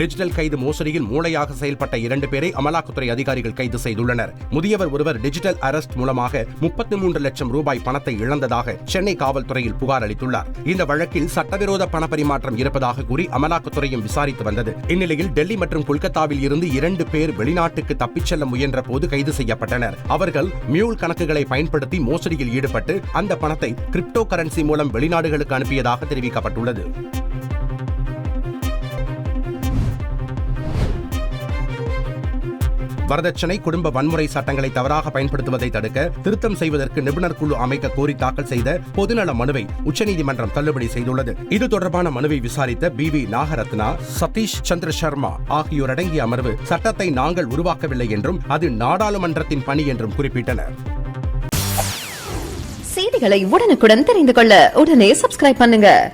Digital கைது மோசடியில் மூளையாக செயல்பட்ட இரண்டு பேரை அமலாக்கத்துறை அதிகாரிகள் கைது செய்துள்ளனர். முதியவர் ஒருவர் டிஜிட்டல் அரெஸ்ட் மூலமாக முப்பத்தி மூன்று லட்சம் ரூபாய் பணத்தை இழந்ததாக சென்னை காவல்துறையில் புகார் அளித்துள்ளார். இந்த வழக்கில் சட்டவிரோத பண பரிமாற்றம் இருப்பதாக கூறி அமலாக்கத்துறையும் விசாரித்து வந்தது. இந்நிலையில் டெல்லி மற்றும் கொல்கத்தாவில் இருந்து இரண்டு பேர் வெளிநாட்டுக்கு தப்பிச் செல்ல முயன்ற போது கைது செய்யப்பட்டனர். அவர்கள் மியூல் கணக்குகளை பயன்படுத்தி மோசடியில் ஈடுபட்டு அந்த பணத்தை கிரிப்டோ கரன்சி மூலம் வெளிநாடுகளுக்கு அனுப்பியதாக தெரிவிக்கப்பட்டுள்ளது. வரதட்சணை குடும்ப வன்முறை சட்டங்களை தவறாக பயன்படுத்துவதை தடுக்க திருத்தம் செய்வதற்கு நிபுணர் குழு அமைக்க கோரி தாக்கல் செய்த பொதுநல மனுவை உச்சநீதிமன்றம் தள்ளுபடி செய்துள்ளது. இது தொடர்பான மனுவை விசாரித்த பி. வி. நாகரத்னா சதீஷ் சந்திர சர்மா ஆகியோர் அடங்கிய அமர்வு சட்டத்தை நாங்கள் உருவாக்கவில்லை என்றும் அது நாடாளுமன்றத்தின் பணி என்றும் குறிப்பிட்டனர். செய்திகளை உடனுக்குடன் தெரிந்து கொள்ள உடனே சப்ஸ்கிரைப் பண்ணுங்க.